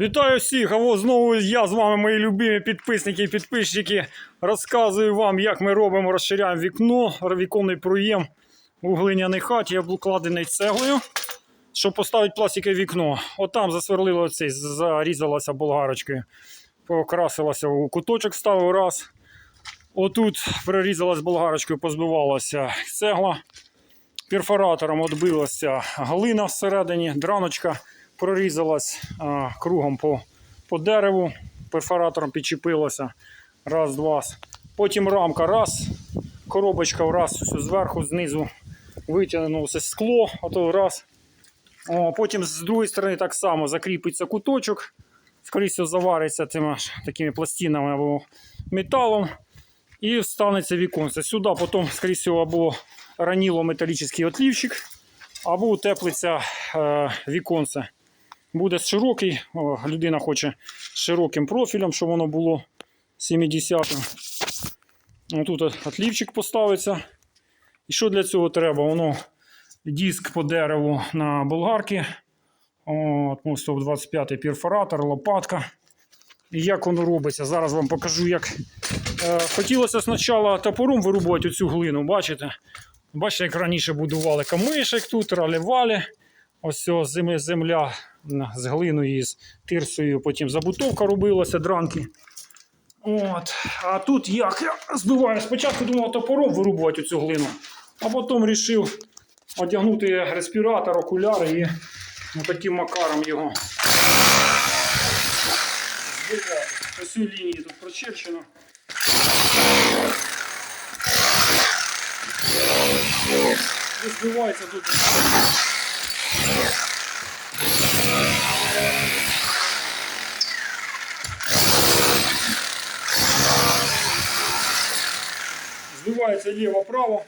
Вітаю всіх! А ось знову я з вами, мої любимі підписники і підписчики. Розказую вам, як ми робимо, розширяємо вікно, віконний проєм у глиняній хаті, обкладений цеглою, щоб поставити пластикове вікно. Отам засверлило оцей, зарізалося болгарочкою, покрасилося у куточок ставив раз. Отут прорізалась болгарочкою, позбивалася цегла. Перфоратором відбилася глина всередині, драночка прорізалась а, кругом по, по дереву, перфоратором підчепилася. Раз, два. Потім рамка, раз, коробочка раз, зверху, знизу витягнулося скло, а то раз. О, потім з другої сторони так само закріпиться куточок, скоріше завариться тими такими пластинами або металом. І станеться віконце. Сюди потім, скоріше або раніло металічний отлівчик, або утеплиться е, віконце. Буде широкий, о, людина хоче широким профілем, щоб воно було 70-м. Тут отлівчик поставиться. І що для цього треба? Воно диск по дереву на болгарки. От, ну, 125 перфоратор, лопатка. І як воно робиться? Зараз вам покажу, як Е, Хотілося спочатку топором вирубувати оцю глину, бачите? Бачите, як раніше будували камишек тут, ралівали. Ось земля з глиною з тирсою, потім забутовка робилася, дранки. От. А тут як? Я збиваю. Спочатку думав топором вирубувати цю глину, а потім вирішив одягнути респіратор, окуляри і таким макаром його збивати. Ось цю лінію тут прочерчено. Збивається тут. Збивається ліво-право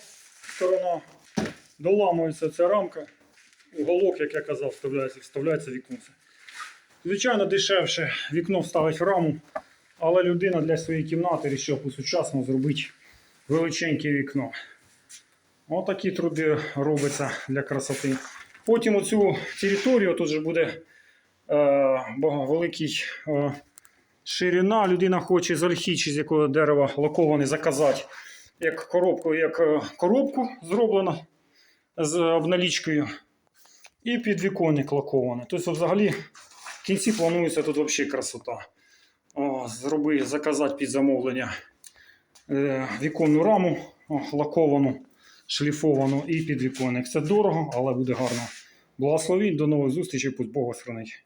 сторона, доламується ця рамка, уголок, як я казав, вставляється, вставляється віконце. Звичайно, дешевше вікно вставить в раму, але людина для своєї кімнати вирішила по-сучасному зробити величеньке вікно. Отакі труди робляться для красоти. Потім оцю територію тут же буде е, великий е, ширина. Людина хоче з ольхи чи з якого дерева лакований заказати як коробку, як е, коробку зроблено з обналічкою. І підвіконник лакований. Тобто, взагалі, в кінці планується тут взагалі красота. О, зроби, заказати під замовлення е, віконну раму о, лаковану, шліфовану і підвіконник. Це дорого, але буде гарно. Благословіть, до нових зустрічей, пусть Бог вас хранить.